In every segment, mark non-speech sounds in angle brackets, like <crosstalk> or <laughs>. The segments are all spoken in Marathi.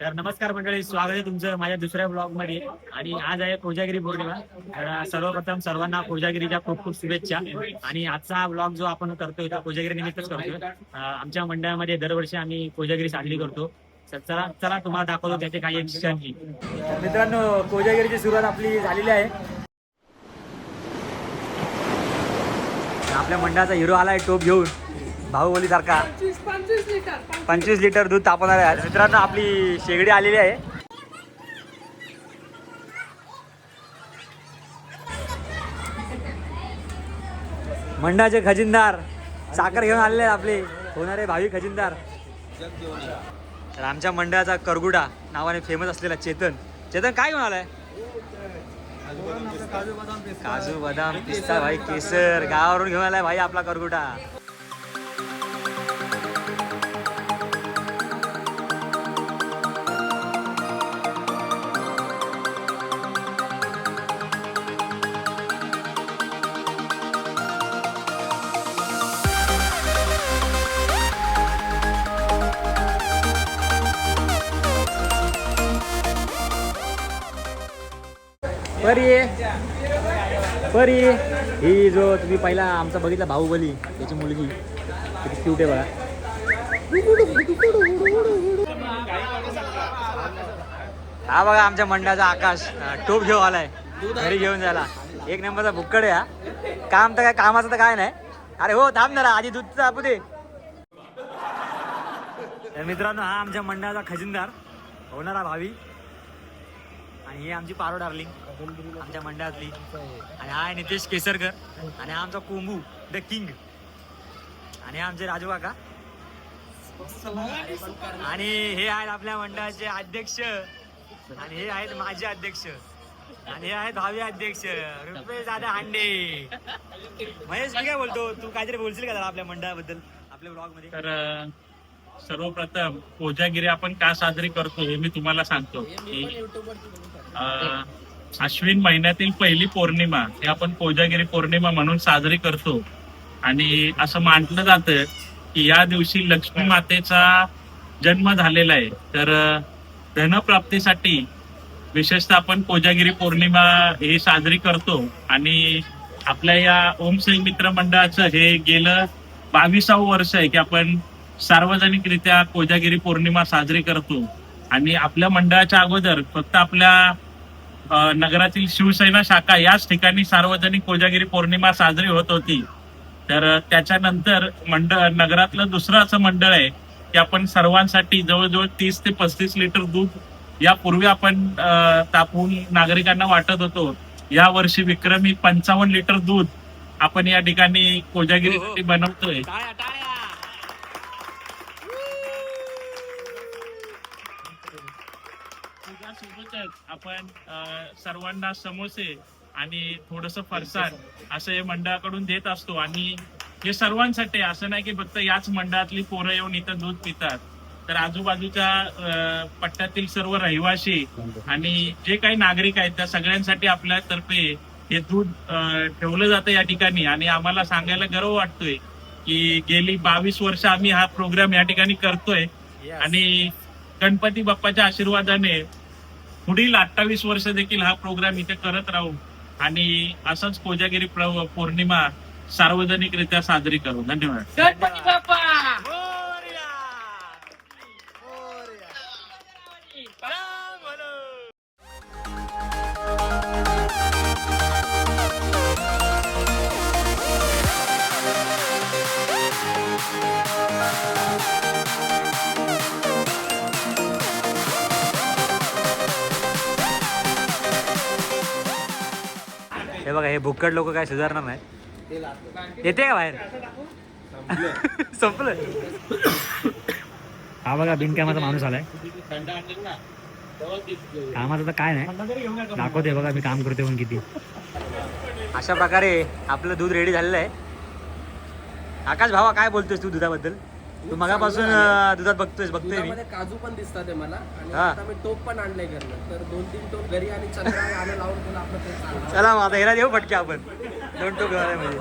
तर नमस्कार मंडळी स्वागत आहे तुमचं माझ्या दुसऱ्या ब्लॉगमध्ये आणि आज आहे कोजागिरी पौर्णिमा. तर सर्वप्रथम सर्वांना कोजागिरीच्या खूप खूप शुभेच्छा. आणि आजचा हा ब्लॉग जो आपण करतोय तो कोजागिरी निमित्तच करतोय. आमच्या मंडळामध्ये दरवर्षी आम्ही कोजागिरी साजरी करतो. चला चला तुम्हाला दाखवतो त्याचे काही क्षण मित्रांनो कोजागिरीची सुरुवात आपली झालेली आहे. आपल्या मंडळाचा हिरो आलाय टोप घेऊन. बाहुबली सारखा पंचवीस लिटर दूध तापवणार आहे. मित्रांनो आपली शेगडी आलेली आहे. मंडळाचे खजिनदार साखर घेऊन आलेले आपले. होणारे भावी खजिनदार. तर आमच्या मंडळाचा करगुडा नावाने फेमस असलेला चेतन. चेतन काय घेऊन आलाय? काजू बदाम पिस्ता भाई केसर. गावावरून घेऊन आलाय भाई आपला करगुडा. परी. परी. ही जो तुम्ही पहिला आमचा बघितला बाहुबली त्याची मुलगी. किती क्यूट आहे बघा. हा बघा आमच्या मंडळाचा आकाश. टोप घेऊन आलाय. घरी घेऊन जायला. एक नंबरचा भुक्कड आहे हा. काम तर काय कामाचं तर काय नाही. अरे हो थांब ना आधी दूध तापू दे. मित्रांनो हा आमच्या मंडळाचा खजिनदार होणारा भावी. आणि ही आमची पारो डार्लिंग आमच्या मंडळातली. आणि हा आहे नितेश केसरकर. आणि हा आमचा कोंबू द किंग आणि हा आमचे राजू काका. आणि हे आहेत आपल्या मंडळाचे अध्यक्ष. आणि हे आहेत माझे अध्यक्ष. आणि हे आहेत भावी अध्यक्ष रुपेश दादा हांडे. महेश मी काय बोलतो? तू काहीतरी बोलशील का जरा आपल्या मंडळाबद्दल? आपल्या ब्लॉगमध्ये तर सर्वप्रथम कोजागिरी आपण का साजरी करतो हे मी तुम्हाला सांगतो. अश्विन महिन्यातील पहिली पौर्णिमा ही आपण कोजागिरी पौर्णिमा म्हणून साजरी करतो. आणि असं मानलं जातं की या दिवशी लक्ष्मी मातेचा जन्म झालेला आहे. तर धनप्राप्तीसाठी विशेषतः आपण कोजागिरी पौर्णिमा ही साजरी करतो. आणि आपल्या या ओम साई मित्र मंडळाचं हे गेलं बावीसावं वर्ष आहे की आपण सार्वजनिकरित्या कोजागिरी पौर्णिमा साजरी करतो. आणि आपल्या मंडळाच्या अगोदर फक्त आपल्या नगरातील शिवसेना शाखा याच ठिकाणी सार्वजनिक कोजागिरी पौर्णिमा साजरी होत होती. तर त्याच्यानंतर मंडळ नगरातलं दुसरं असं मंडळ आहे की आपण सर्वांसाठी जवळजवळ तीस ते पस्तीस लिटर दूध यापूर्वी आपण तापवून नागरिकांना वाटत होतो. या वर्षी विक्रमी पंचावन्न लिटर दूध आपण या ठिकाणी कोजागिरीसाठी बनवतोय. त्यासोबतच आपण सर्वांना समोसे आणि थोडस फरसाण असं हे मंडळाकडून देत असतो. आणि हे सर्वांसाठी. असं नाही की फक्त याच मंडळातली पोरं येऊन इथं दूध पितात. तर आजूबाजूच्या पट्ट्यातील सर्व रहिवासी आणि जे काही नागरिक आहेत त्या सगळ्यांसाठी आपल्यातर्फे हे दूध ठेवलं जातं या ठिकाणी. आणि आम्हाला सांगायला गर्व वाटतोय की गेली बावीस वर्ष आम्ही हा प्रोग्राम या ठिकाणी करतोय. आणि गणपती बाप्पाच्या आशीर्वादाने पुढील अठ्ठावीस वर्ष देखील हा प्रोग्राम इथे करत राहू आणि असंच कोजागिरी प्र- पौर्णिमा सार्वजनिकरित्या साजरी करू. धन्यवाद. हे बघा हे भुक्कड लोक काय सुधारणार नाही. येते का बाहेर? <laughs> संपलं. हा बघा बिनकामाचा माणूस आलाय. कामाचं तर काय नाही. दाखवते बघा मी काम करते पण किती. अशा प्रकारे आपलं दूध रेडी झालेलं आहे. आकाश भावा काय बोलतोयस तू दुधाबद्दल? तू मगापासून अं, दुधात बघतोयस बघतोय मी. दुधामध्ये काजू पण दिसतात आहे मला. आणि हा. आता मी टोप पण आणलंय घरनं. तर दोन तीन टोप घरी आणि चंद्रा आणि लावून तुला आपलं ते चालणार. चला मग आता देऊ फटके आपण. दोन टोक म्हणजे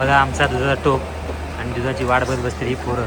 बघा आमचा दुधाचा टोप आणि दुधाची वाट बघत बसते ही पोरं.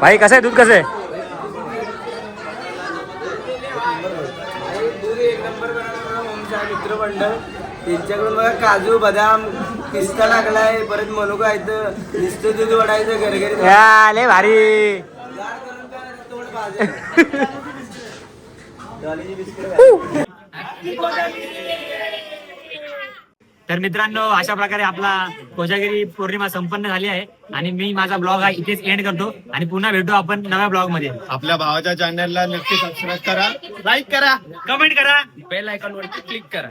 भाई कसं आहे? दूध कसं आहे? दूध एक नंबर ओमचा मित्रमंडळ त्यांच्याकडून बघा काजू बदाम पिस्ता लागलाय परत मनुका आहेत नुसतं दूध वडायचं घरघरी या, लय भारी. <laughs> बिस्किट तर मित्रांनो अशा प्रकारे आपला कोजागिरी पौर्णिमा संपन्न झाली आहे. आणि मी माझा ब्लॉग हा इथेच एंड करतो. आणि पुन्हा भेटू आपण नव्या ब्लॉगमध्ये. आपल्या भावाच्या चॅनलला नक्की सबस्क्राईब करा लाईक करा. कमेंट करा. बेल आयकॉन वरती क्लिक करा.